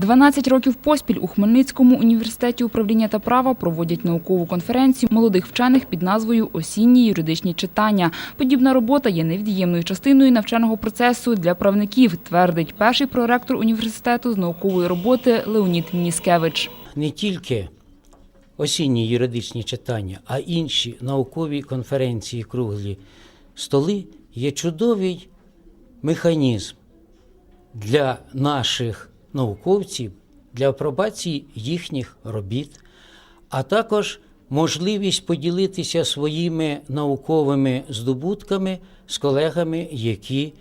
12 років поспіль у Хмельницькому університеті управління та права проводять наукову конференцію молодих вчених під назвою Осінні юридичні читання. Подібна робота є невід'ємною частиною навчального процесу для правників, твердить перший проректор університету з наукової роботи Леонід Мініскевич. не тільки осінні юридичні читання, а інші наукові конференції, круглі столи є чудовий механізм для наших науковців, для апробації їхніх робіт, а також можливість поділитися своїми науковими здобутками з колегами, які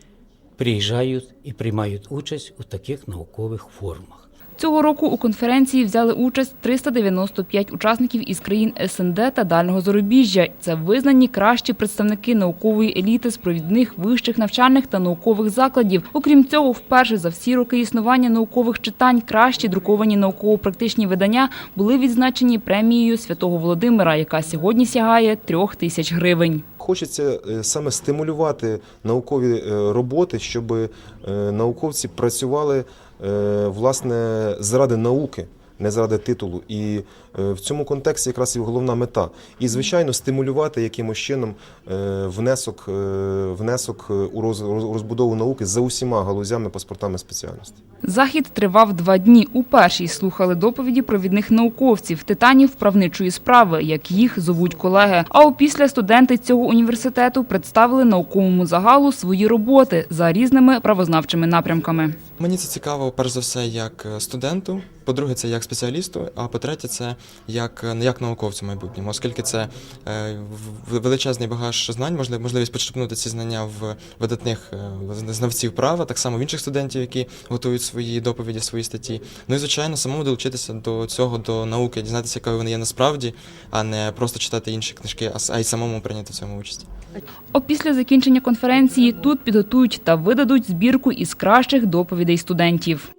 приїжджають і приймають участь у таких наукових форумах. Цього року у конференції взяли участь 395 учасників із країн СНД та дальнього зарубіжжя. Це визнані кращі представники наукової еліти з провідних вищих навчальних та наукових закладів. Окрім цього, вперше за всі роки існування наукових читань кращі друковані науково-практичні видання були відзначені премією Святого Володимира, яка сьогодні сягає трьох тисяч гривень. Хочеться е, саме стимулювати наукові е, роботи, щоб е, науковці працювали власне заради науки, не заради титулу. І е, в цьому контексті якраз і головна мета. І звичайно, стимулювати якимось чином е, внесок, е, внесок у роз- роз- розбудову науки за усіма галузями паспортами спеціальностей. Захід тривав два дні. У першій слухали доповіді провідних науковців, титанів правничої справи, як їх зовуть колеги. А опісля студенти цього університету представили науковому загалу свої роботи за різними правознавчими напрямками. Мені це цікаво, перш за все, як е, студенту. По-друге, це як спеціалісту. А по-третє, це як, е, як науковцю майбутньому, оскільки це е, величезний багаж знань, можливо, можливість почерпнути ці знання в видатних знавців права, так само в інших студентів, які готують свої доповіді, свої статті. Ну і звичайно, самому долучитися до цього, до науки, дізнатися, якою вони є насправді, а не просто читати інші книжки, а й самому прийняти в цьому участь. Опісля закінчення конференції тут підготують та видадуть збірку із кращих доповідей студентів.